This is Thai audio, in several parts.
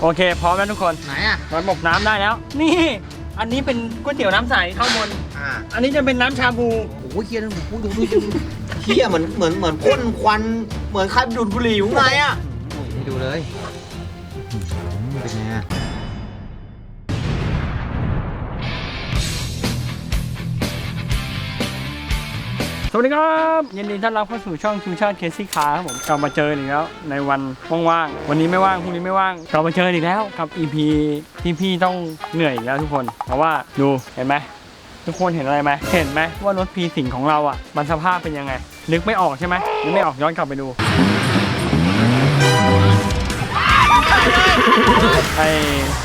โอเคพร้อมแล้วทุกคนไหนอะระบบน้ำได้แล้ว นี่ อันนี้เป็นก๋วยเตี๋ยวน้ำใสข้าวบน อ่าอันนี้จะเป็นน้ำชาบู โอ้ยเฮียดูดูดูดูดูเฮียเหมือนเหมือนเหมือนพ่นควันเหมือนใครดูดบุหรี่อยู่ไงอะให้ดูเลยเป็นไงอะ สวัสดีครับยินดีต้อนรับเข้าสู่ช่องชูชาติเคซี่คาร์ครับผมกลับมาเจออีกแล้ว ในวันว่างๆวันนี้ไม่ว่างพรุ่งนี้ไม่ว่างกลับมาเจออีกแล้วกับ EP ที่พี่ต้องเหนื่อยอีกแล้วทุกคน เพราะว่าดูเห็นไหมทุกคนเห็นอะไรไหมเห็นไหมว่ารถพีสิงของเราอะมันสภาพเป็นยังไงนึกไม่ออกใช่ไหมนึกไม่ออกย้อนกลับไปดู ไอ้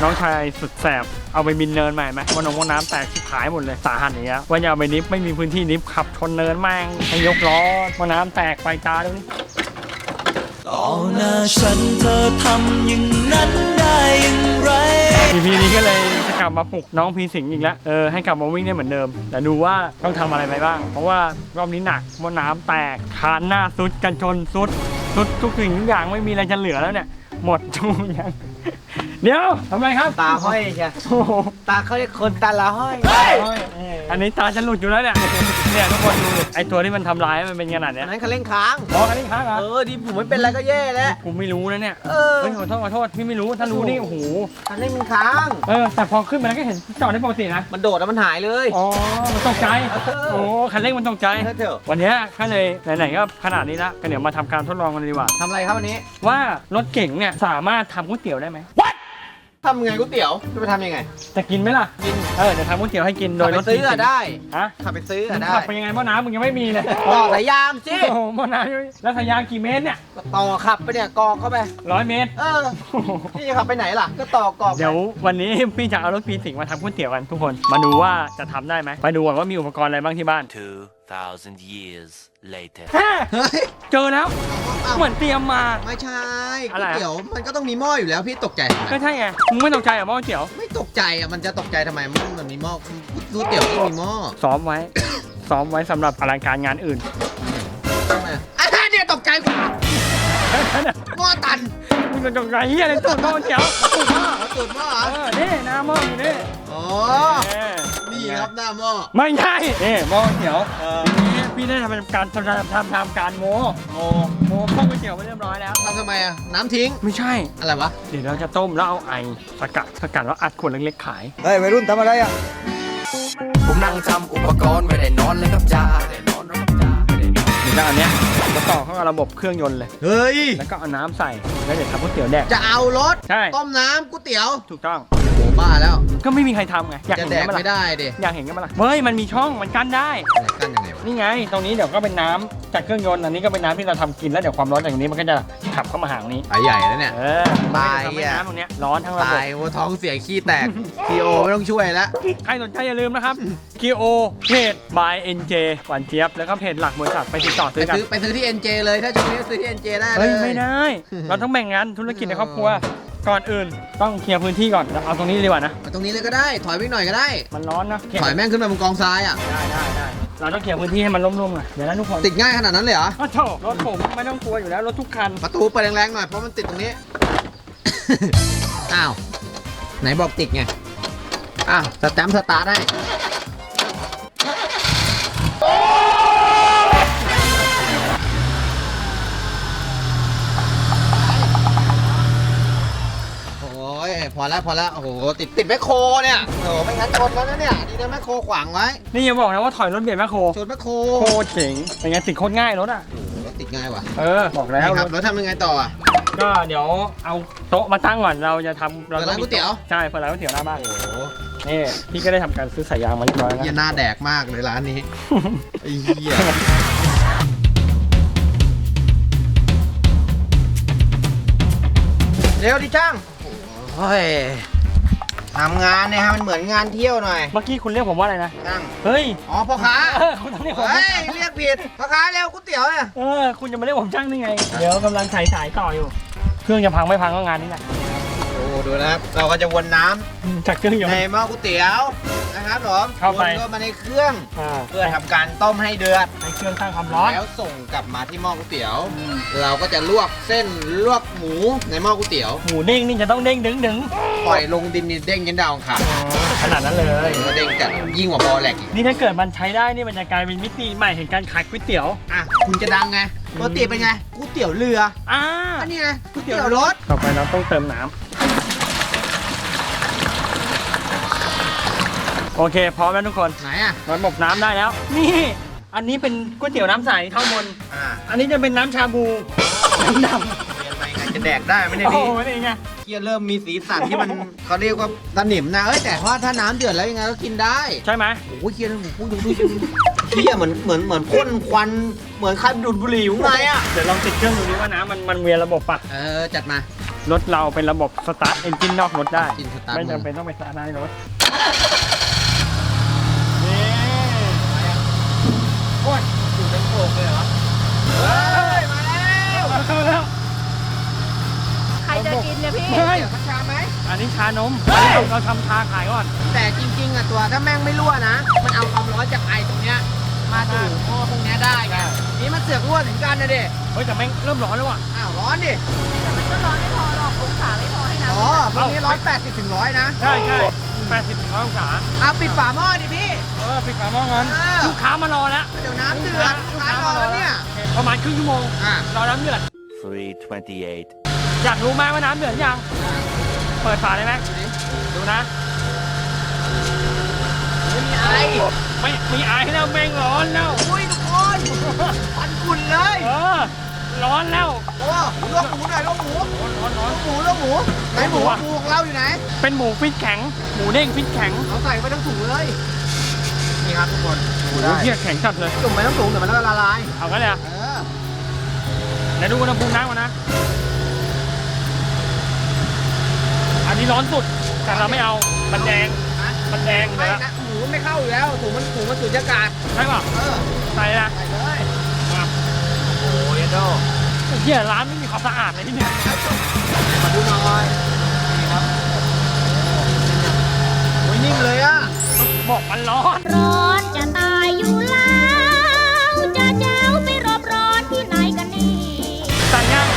น้องชายสุดแสบเอาไปบินเนินใหม่ไหมวันนงว่าน้ำแตกชิบหายหมดเลยสาหัสอย่างเงี้ยว่าจะเอาไปนิฟไม่มีพื้นที่นิฟขับชนเนินแม่งให้ยกล้อว่าน้ำแตกไปตาดูนี่ต่อหน้าฉันเธอทำอย่างนั้นได้อย่างไรทีพีนี้ก็เลยจะกลับมาปลุกน้องพีสิงห์อีกแล้วเออให้กลับมาวิ่งได้เหมือนเดิม แต่ดูว่าต้องทำอะไรไปบ้าง เพราะว่ารอบนี้หนักว่าน้ำแตกคานหน้าซุดกันชนซุดซุดทุกสิ่งทุกอย่างไม่มีอะไรจะเหลือแล้วเนี่ย หมดทุกอย่าง เดี๋ยวทำไมครับตาห้อยใช่โอ้โหตาเขาเรียกคนตาละห้อยอันนี้ตาจะหลุดอยู่แล้วเนี่ยเนี่ยทุกคนดูดิไอตัวที่มันทำร้ายมันเป็นขนาดอัเนี้นยนั้นเขาเล่นค้าง อ๋ออันนี้ค้างเหรอเออดีผมไม่เป็นไรก็แย่แล้วผมไม่รู้นะเนี่ยเออเฮ้ยขอโทษขอโทษพี่ไม่รู้ถ้ารู้นี่โอ้โหอันนี้มันค้าง เออแต่พอขึ้นมาแล้วก็เห็นจอดได้ปกตินะ มันโดดแล้วมันหายเลย อ๋อมันตกใจเออโอ้คันเร่งมันตกใจ เถอะ วันเนี้ยก็เลยไหนๆก็ขนาดนี้ละก็เดี๋ยวมาทำการทดลองกันเลยดีกว่า ทำอะไรครับวันนี้ ว่ารถเก่งเนี่ยสามารถทำก๋วยเตี๋ยวได้ไหม ทำไงก๋วยเตี๋ยวจะไปทำยังไง จะกินไหมล่ะ กิน เออ เดี๋ยวทำก๋วยเตี๋ยวให้กินโดขับยไปรถซื้ออะได้ ฮะขับไปซื้อมึอะงได้ขับไปยังไงหม้อน้ำมึงยังไม่มีเลยต่อสายยางสิโอ้โหหม้อน้ำยังไม่แล้วสายยางกี่เมตรเนี่ยก็ต่อขับไปเนี่ยกอกเข้าไป ร้อยเมตร เออพี่จะขับไปไหนล่ะ ก็ต่อกอกไปเดี๋ยววันนี้พี่จะเอารถพีสิงห์มาทำก๋วยเตี๋ยวกันทุกคน มาดูว่าจะทำได้ไหม ไปดูก่อนว่ามีอุปกรณ์อะไรบ้างที่บ้าน 2,000 years later แฮ่เฮ้ยเจอแล้วเหมือนเตรียมมา ไม่ใช่ก๋อะไรวยอะ เตี๋ยวมันก็ต้องมีหม้ออยู่แล้วพี่ตกใจทำไมก็ใช่ไง มึงไม่ตกใจเหรอหม้อก๋วยเตี๋ยว ไม่ตกใจอะมันจะตกใจทำไมมันมันมีหม้อก๋วยเตี๋ยวก็มีหม้อซ้อมไว้ ซ้อมไว้สำหรับอลังการงานอื่น ทำไมอะอะเนี่ยตกใจกว่าหม้อตันมึงจะตกใจเฮียอะไรตัวหม้อก๋วยเตี๋ยวเอาตูดหม้อเหรอเออนี่หน้าหม้ออยู่นี่อ๋อ เออ นี่ครับหน้าหม้อ ไม่ใช่นี่หม้อก๋วยเตี๋ยวเออ ทีนี้พี่ได้ทำการทำทำทำการโมโอ้โมหม้อก๋วยเตี๋ยวไปเรียบร้อยแล้ว ทำทำไมอะ น้ำทิ้ง ไม่ใช่ อะไรวะ เดี๋ยวเราจะต้มแล้วเอาไอสกัดสกัดแล้วอัดขวดเล็กๆขาย เฮ้ยวัยรุ่นทำอะไรอะ ผมนั่งทำอุปกรณ์ไม่ได้นอนเลยครับจ้าไม่ได้นอนครับจ้าไม่ได้นอนนี่ก็อันเนี้ยจะต่อเข้ากับระบบเครื่องยนต์เลย เฮ้ย แล้วก็เอาน้ำใส่ แล้วเดี๋ยวทำก๋วยเตี๋ยวแดก จะเอารถ ใช่ ต้มน้ำก๋วยเตี๋ยว ถูกต้อง โหบ้าแล้วก็ไม่มีใครทำไงอยากจะเห็นแดกันกไหมไม่ล่ะได้ดิอยากเห็นกันไหมล่ะเฮ้ยมันมีช่องมันกั้นได้ แดกกันยังไงวะนี่ไง ตรงนี้เดี๋ยวก็เป็นน้ำจากเครื่องยนต์อันนี้ก็เป็นน้ำที่เราทำกินแล้วเดี๋ยวความร้อนจากตรงนี้มันก็จะขับเข้ามาหางนี้ ไปใหญ่แล้วเนี่ย เออตายทำให้อะน้ำตรงเนี้ยร้อนทั้งระบบตายโอ้ท้องเสียขี้แตกทีโอไม่ต้องช่วยแล้วใครสนใจอย่าลืมนะครับกีโอเพจ by NJ หวานเจี๊ยบ แล้วก็เพจหลักบริษัทไปติดต่อไปซื้อกัน ซื้อไปซื้อที่ NJ เลยถ้าช่วงนี้ซื้อที่ NJ ได้เลยเฮ้ยไม่ได้ เราต้องแบ่งงานธุรกิจในครอบครัว ก่อนอื่นต้องเคลียร์พื้นที่ก่อนเอาตรงนี้ดีกว่านะ เอาตรงนี้เลยก็ได้ ถอยไปหน่อยก็ได้ มันร้อนนะเคลียร์ถอยแม่งขึ้นมาบนกองทรายอะ ได้ได้ได้เราต้องเคลียร์พื้นที่ให้มันร่มๆหน่อยเดี๋ยวนะทุกคนติดง่ายขนาดนั้นเลยเหรอ อ้าวโถรถผมไม่ต้องกลัวอยู่แล้วรถทุกคันประตูเปิดแรงๆหน่อยเพราะมันติดตรงนี้ อ้าว ไหนบอกติดไง อ้าว สแตมป์สตาร์ทได้ พอแล้วพอแล้วโอ้โหติดติดแมคโครเนี่ยโอ้โหไม่งั้นชนแล้วนะเนี่ยดีนะแมคโครขวางไว้นี่อย่าบอกนะว่าถอยรถเบียดแมคโครชนแมคโครโคตรเจ๋งเป็นไงติดโคตรง่ายรถอะโอ้โหรถติดง่ายว่ะเออบอกแล้วนี่ครับแล้วทำยังไงต่ออะก็เดี๋ยวเอาโต๊ะมาตั้งก่อนเราจะทำเราเปิดร้านก๋วยเตี๋ยวใช่เปิดร้านก๋วยเตี๋ยวหน้าบ้านโอ้โหนี่พี่ก็ได้ทำการซื้อสายยางมาเรียบร้อยแล้วเหี้ยนะหน้าแดกมากเลยร้านนี้ไอ้เหี้ยเร็วดิช่าง โอ้ยทำงานเนี่ยฮะมันเหมือนงานเที่ยวหน่อยเมื่อกี้คุณเรียกผมว่าอะไรนะช่างเฮ้ย อ๋อพ่อค้าเออคุณต้องเรียกผมเฮ้ว่ายเรียกผิดพ่อค้าเร็วก๋วยเตี๋ยวเนี่ย เออ คุณจะมาเรียกผมช่างได้ไง เดี๋ยวกำลังใส่สายต่ออยู่ เครื่องจะพังไม่พังก็งานนี้แหละโอ้ท ดูนะครับ เราก็จะวนน้ำจากเครื่องยนในต์ หม้อก๋วยเตี๋ยวนะครับผมเข้าไป วนเข้ามาในเครื่อง อ่าเพื่อทำการต้มให้เดือด ให้เครื่องสร้างความร้อนแล้วส่งกลับมาที่หม้อก๋วยเตี๋ยว อืมเราก็จะลวกเส้นลวกหมูในหม้อก๋วยเตี๋ยว หมูเด้งนี่จะต้องเด้งดึงดึงปล่อยลงดินนี่เด้งยันดาวอังค่ะขนาดนั้นเลย ก็เด้งจัดยิ่งกว่าบอลแหลกอีก นี่ถ้าเกิดมันใช้ได้นี่มันจะกลายเป็นมิติใหม่แห่งการขายก๋วยเตี๋ยว อะ คุณจะดังไงปกติเป็นไงก๋วยเตี๋ยวเรืออ่าอันนี้ไงก๋วยเตี๋ยวรถ ต่อไปเราต้องเติมน้ำ โอเคพร้อมแล้วทุกคนไหนอะระบบน้ำได้แล้ว นี่ อันนี้เป็นก๋วยเตี๋ยวน้ำใสข้างบน อ่าอันนี้จะเป็นน้ำชาบูน้ำดเรียนไปไงจะแดกได้ไหมำเนี่ยโอ้พี่โหนี่ไงเกียเริ่มมีสีสันที่มัน เขาเรียกว่าตะหนิมนะเอ้ยแต่ว่าถ้าน้ำเดือดแล้วยังไงก็กินได้ใช่ไหมโอ้โหเกียร์ดูดูดูดูเกียเหมือนเหมือนเหมือนพ่นควันเหมือนใครดูดบุหรี่อยู่ไงอะเดี๋ยวลองติดเครื่องดูดิว่าน้ำมันมันเวียนระบบปะเออจัดมารถเราเป็นระบบสตาร์ทเอนจินนอกรถได้ กินสตาร์ทไม่จำเป็นต้องไปสตาร์ทในรถนี่โอ้ย อยู่เป็นโขกเลยเหรอเฮ้ย มาแล้วเข้าแล้ว ใครจะกินเนี่ยพี่ เฮ้ยเดี๋ยวสักชามไหม อันนี้ชานมอันนี้เราเราทำชาขายก่อน แต่จริง ๆอะตัวถ้าแม่งไม่รั่วนะ มันเอาความร้อนจากไอตรงเนี้ยมาสู่หม้อพวกเนี้ยได้ไงนี่มันเสือกรั่วถึงกันนะดิเฮ้ยแต่แม่งเริ่มร้อนแล้วว่ะ อ้าวร้อนดิ แต่มันก็ร้อนไม่พอหรอกองศาไม่พอให้น้ำอ๋อพวกนี้ร้อยแปดสิบถึงร้อยนะ ใช่ใช่แปดสิบถึงร้อยองศาเอาปิดฝาหม้อดิพี่เออ ปิดฝาหม้องั้นเออลูกค้ามารอแล้วเดี๋ยวน้ำเดือดลูกค้ารอแล้วเนี่ย ประมาณครึ่งชั่วโมงอะ รอน้ำเดือด 328 อยากรู้ไหมว่าน้ำเดือดยัง เปิดฝาได้ไหมดูนะ ไม่มีไอไม่มีไอให้แล้วแม่งร้อนแล้ว อุ้ยทุกคนควันกุ่นเลยเออ ร้อนแล้ว โอ้ลวกหมูหน่อยลวกหมูร้อนร้อนร้อนลวกหมูลวกหมูไหนหมูหมูอะ หมูของเราอยู่ไหนเป็นหมูฟิตแข็ง หมูเด้งฟิตแข็ง เอาใส่ไปทั้งถุงเลย นี่ครับทุกคนดูโอ้ได้เทียแข็งจัดเลยจุ่มไปทั้งถุงเดี๋ยวมันก็ละลาย เอากันเลยอะเออเดี๋ยวดูอุณหภูมิน้ำก่อนนะ อันนี้ร้อนสุด แต่เราไม่เอา มันแดง นะมันแดงเลไม่ยละนะหมูไม่เข้าอยู่แล้วถุงมันถุงมันสุญญากาศ ใช่ป่ะเออใส่นะใส่เลยมาโอ้ยโดเฮียร้านไม่มีความสะอาดเลยที่เนี่ยมาดูหน่อยนี่ครับโอ้ยนิ่มเลยอะบอ กมันร้อน ร้อนจะตายอยู่แล้วจะเจ้าไปรบร้อนที่ไหนกันนี่ใส่ยัง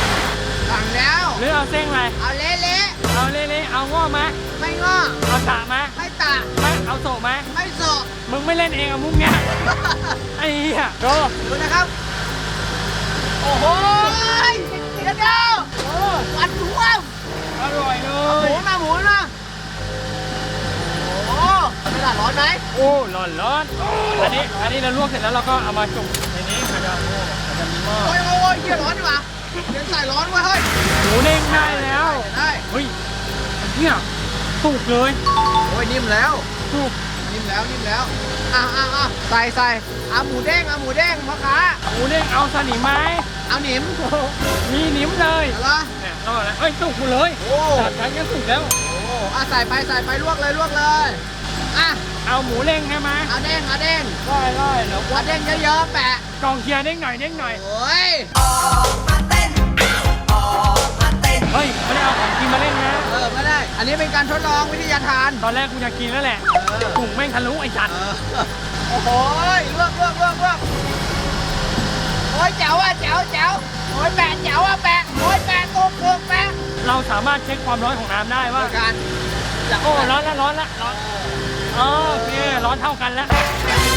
สั่งแล้ว หรือเอาเส้นอะไรเอาเละเอาเละๆเอาง้อไหมๆไม่งอเอาสะไหมไม่ตะไม่เอาโศกไหมไม่โสะมึงไม่เล่นเองอะมุกเนี้ยไอ้เหี้ยโดดูนะครับ โอ้โหเดี๋ยวเดี๋ยวหวานหมูอะอร่อยเลหมูยมาหมูมาโอ้ กระดาษร้อนไหมโอ้ร้อนร้อนอันนี้อันนี้เราลวกเสร็จแล้วเราก็เอามาจุ่มในนี้มันจะมันจะมีหม้อโอ้ยโอ้ยโอ้ยเยี่ยร้อนดีกว่าเดี๋ยวใส่ร้อนไว้เฮ้ยหมูเด้งได้แล้วได้เฮ้ยเนี่ยสุกเลยโอ้ยนิ่มแล้วสุกนิ่มแล้วนิ่มแล้วอะอะอะใส่ใส่เอาหมูเด้งเอาหมูเด้งพ่อค้าหมูเด้งเอาสนิมไหมเอาหนิมมีหนิมเลยเอาละเนี่ยรอดแล้วเอ้ยสุกหมดเลยโอ้จัดการก็สุกแล้วโอ้อะใส่ไปใส่ไปลวกเลยลวกเลย อะเอาหมูเด้งใช่ไหมเอาเด้งเอาเด้งได้ได้แล้วเอาเด้งเยอะๆแปะกองเชียร์เด้งหน่อยเด้งหน่อย โอ้ยเฮ้ยไม่ได้เอาของกินมาเล่นนะ เออไม่ได้ อันนี้เป็นการทดลองวิทยาทาน ตอนแรกกูจะกินแล้วแหละเออถุงแม่งทะลุไอ้จัดเออโอ้โหลวกลวกลวกลวกโอ้ยแจ๋วอะแจ๋วแจ๋วโอ้ยแปะแจ๋วอะแปะโอ้ยแปะตกตกแปะเราสามารถเช็คความร้อนของน้ำได้ว่า การจะโอ้ร้อนแล้วร้อนแล้วร้อน อ๋อโอเคร้อนเท่ากันแล้ว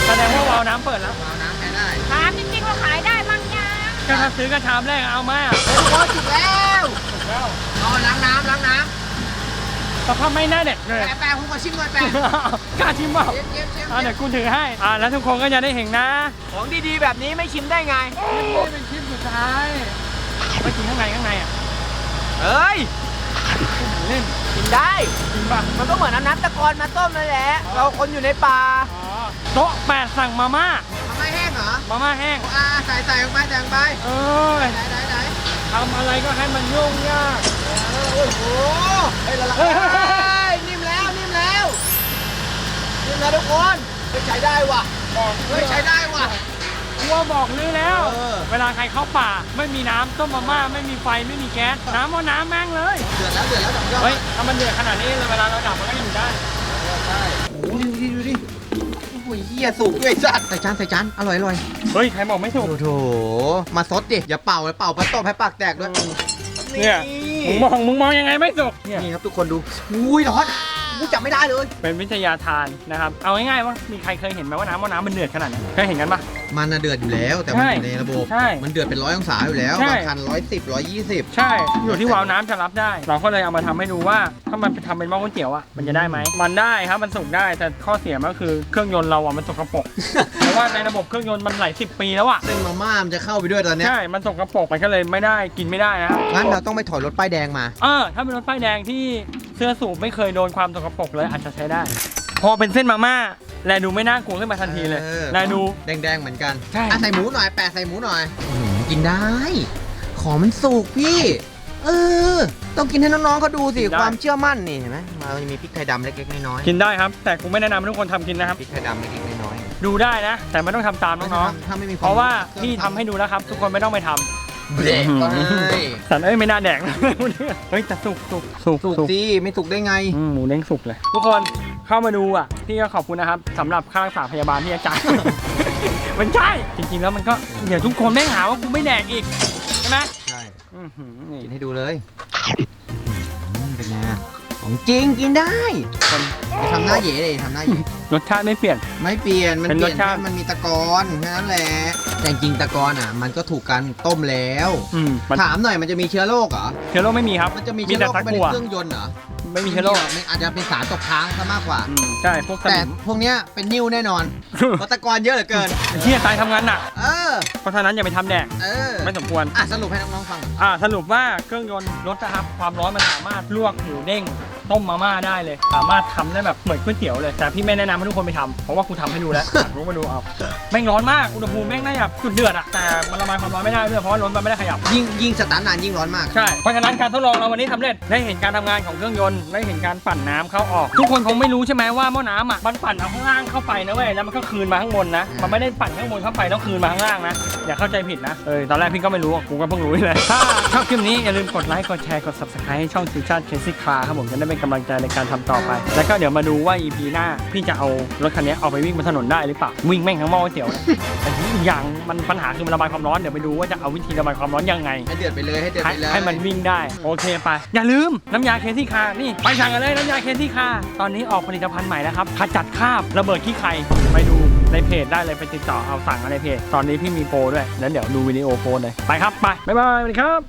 แสดงว่าวาล์วน้ำเปิดแล้วเอาน้ำแค่ได้ถามจริงๆว่าขายได้บ้างยังก็ถ้าซื้อกระชามแรกเอามาโอ้โหจุดแล้วเอาล้างน้ำล้างน้สภาพไม่น่าเด็ดเลยำแปะแปะผมขอชิมหน่อยแปะกล้าชิมเปล่าเชฟเชฟเชฟอะเดี๋ยวกูถือให้ อ่าแล้วทุกคนก็จะได้เห็นนะของดีๆแบบนี้ไม่ชิมได้ไง นี่เป็นคลิปสุดท้ายไปกินข้างในข้างในอะเฮ้ย เล่น กินได้ จริงป่ะ มันก็เหมือนเอาน้ำตะกอนมาต้มนั่นแหละ เราคนอยู่ในป่าอ๋อโต๊ะแปดสั่งมาม่า ทำไมแห้งเหรอ มาม่าแห้ง อ่าใส่ใส่ลงไปใส่ลงไปเอ้ยไหนไหนไหนทำอะไรก็ให้มันยุ่งยาก โอ้โหเฮ้ยละละเฮ้เฮ้ยเฮ้ยเฮ้ยยนิ่มแล้วนิ่มแล้วนิ่มแล้วทุกคนเฮ้ยใช้ได้ว่ะเฮ้ยใช้ได้ว่ะ กูว่าบอกลือแล้ว เออ เวลาใครเข้าป่า ไม่มีน้ำต้มมาม่าไม่มีไฟไม่มีแก๊สน้ำเอาน้ำแม่งเลยเดือดแล้วเดือดแล้วสองยอดเฮ้ยถ้ามันเดือดขนาดนี้เวลาเราดับมันก็อยู่ได้ใช่โอ้โหดูดิดูดิโอ้โหเฮียสุกด้วยจัดใส่จานใส่จานอร่อยอร่อยเฮ้ยใครบอกไม่ถูก โอ้โหมาซดดิอย่าเป่าเลยเป่าพัดตบให้ปากแตกด้วยเนี่ย มึงมองมึงมองยังไงไม่สุกเนี่ยนี่ครับทุกคนดูอุ้ยร้อนกูจับไม่ได้เลย เป็นวิทยาทานนะครับเอาง่ายๆว่ามีใครเคยเห็นไหมว่าน้ำว่าน้ำมันเดือดขนาดไหนเคยเห็นกันปะ มันน่ะเดือดอยู่แล้ว แต่มันใช่อยู่ในระบบ ใช่มันเดือดเป็นร้อยองศาอยู่แล้วใช่ บางคันร้อยสิบร้อยยี่สิบใช่ อยู่ที่วาล์วน้ำจะรับได้ เราก็เลยเอามาทำให้ดูว่า ถ้ามันไปทำเป็นหม้อก๋วยเตี๋ยวอะ มันจะได้ไหม มันได้ครับ มันสุกได้ แต่ข้อเสียมันก็คือเครื่องยนต์เราอะมันสกปรก เพราะว่าในระบบเครื่องยนต์มันหลายสิบปีแล้วอะเส้นมาม่ามันจะเข้าไปด้วยตอนเนี้ยใช่ มันสกปรกมันก็เลยไม่ได้กินไม่ได้นะงั้นเราต้องไปถอยรถป้ายแดงมา เออ ถ้าเป็นรถป้ายแดงที่เสื้อสูบไม่เคยโดนความสกปรกเลยอาจจะใช้ได้ พอเป็นเส้นมาม่า แลดูไม่น่ากลัวขึ้นมาทันทีเลยเออแลดู แดงๆเหมือนกันใช่ อะใส่หมูหน่อยแปะใส่หมูหน่อยอื้อหือกินได้ ของมันสุกพี่ เออ ต้องกินให้น้องๆเขาดูสิ ความเชื่อมั่นนี่เห็นไหมเราจะมีพริกไทยดำเล็กๆน้อยกินได้ครับ แต่กูไม่แนะนำให้ทุกคนทำกินนะครับ ๆพริกไทยดำเล็กๆน้อยดูได้นะ แต่ไม่ต้องทำตามๆน้องถ้าไม่มีๆเพราะว่าพี่ทำให้ดูแล้วครับ ทุกคนไม่ต้องไปทำ เบรกก็ได้สันเอ้ยไม่น่าแดกนะ เฮ้ยแต่สุกสุกสุกสุกสิไม่สุกได้ไง อืมหมูเด้งสุกเลย ทุกคน เข้ามาดูอะพี่ก็ขอบคุณนะครับสำหรับค่ารักษาพยาบาลที่อาจารย์ มันใช่ จริงๆแล้วมันก็เดี๋ยวทุกคนแม่งหาว่ากูไม่แดกอีกใช่ไหมใช่อื้อหือนี่ กินให้ดูเลยอืมเป็นไง ของจริงกินได้คนอย่าทำหน้าเหย่เลยทำหน้าเหย่รสชาติไม่เปลี่ยน ไม่เปลี่ยนมันเป็นเปลี่ยนรสชาติ แค่มันมีตะกอนแค่นั้นแหละแต่จริงๆตะกอนอะ มันก็ถูกการต้มแล้วอืมมันถามหน่อยมันจะมีเชื้อโรคเหรอเชื้อโรคไม่มีครับมันจะมีมีเชื้อแต่โรคตะเข้าไปกั่ในวเครื่องยนต์เหรอไม่มีเชื้อโรคมันอาจจะเป็นสารตกค้างซะมากกว่า อืมใช่พวกสแต่นิมพวกเนี้ยเป็นนิ่วแน่นอนเพราะตะกอนเยอะเหลือเกินเที่ยตายทำงานหนักเออ เพราะฉะนั้นอย่าไปทำแดกเออไม่สมควร อะสรุปให้น้องๆฟังอ่าสรุปว่าเครื่องยนต์รถนะครับความร้อนมันสามารถลวกหมูเด้ง ต้มมาม่าได้เลย สามารถทำได้แบบเหมือนก๋วยเตี๋ยวเลย แต่พี่ไม่แนะนำให้ทุกคนไปทำเพราะว่ากูทำให้ดูแล้วอยากรู้มาดูเอา แม่งร้อนมากอุณหภูมิแม่งน่าจะจุดเดือดอะแต่มันระบายความร้อนไม่ได้ด้วยเพราะว่ารถมันไม่ได้ขยับ ยิ่งยิ่งสตาร์ทนานยิ่งร้อนมาก ใช่ เพราะฉะนั้นการทดลองเราวันนี้สำเร็จ ได้เห็นการทำงานของเครื่องยนต์ ได้เห็นการปั่นน้ำเข้าออก ทุกคนคงไม่รู้ใช่ไหมว่าหม้อน้ำอะ มันปั่นเอาข้างล่างเข้าไปนะเว้ย แล้วมันก็คืนมาข้างบนนะ มันไม่ได้ปั่นข้างบนเข้าไปแล้วคืนมาข้างล่างนะ อย่าเข้าใจผิดนะ เออ ตอนแรกพี่ก็ไม่รู้กูก็เพิ่งรู้นี่แหละถ้าชอบคลิปนี้อย่าลืมกดไลค์ กดแชร์ กด subscribe ให้ช่องฟิวชั่นเคซี่คาร์ครับผมจะได้เป็นกำลังใจในการทำต่อไป แล้วก็เดี๋ยวมาดูว่า EP หน้า พี่จะเอารถคันนี้เอาไปวิ่งบนถนนได้หรือเปล่า วิ่งแม่งทั้งหม้อก๋วยเตี๋ยวเลยแต่อีกอย่างมันปัญหาคือมันระบายความร้อน เดี๋ยวไปดูว่าจะเอาวิธีระบายความร้อนยังไง ให้เดือดไปเลยให้เดือดให้ไปเลยให้มันวิ่งได้ โอเคไป อย่าลืมน้ำยาเคซี่คาร์นี่ไปสั่งกันเลยน้ำยาเคซี่คาร์ตอนนี้ออกผลิตภัณฑ์ใหม่แล้วครับขจัดคราบระเบิดขี้ไข่ไปดูในเพจได้เลยไปติดต่อเอาสั่งกันในเพจ ตอนนี้พี่มีโปรด้วยแล้วเดี๋ยวดูวิดีโอโปรเลยไปครับไปบ๊ายบายสวัสดีครับ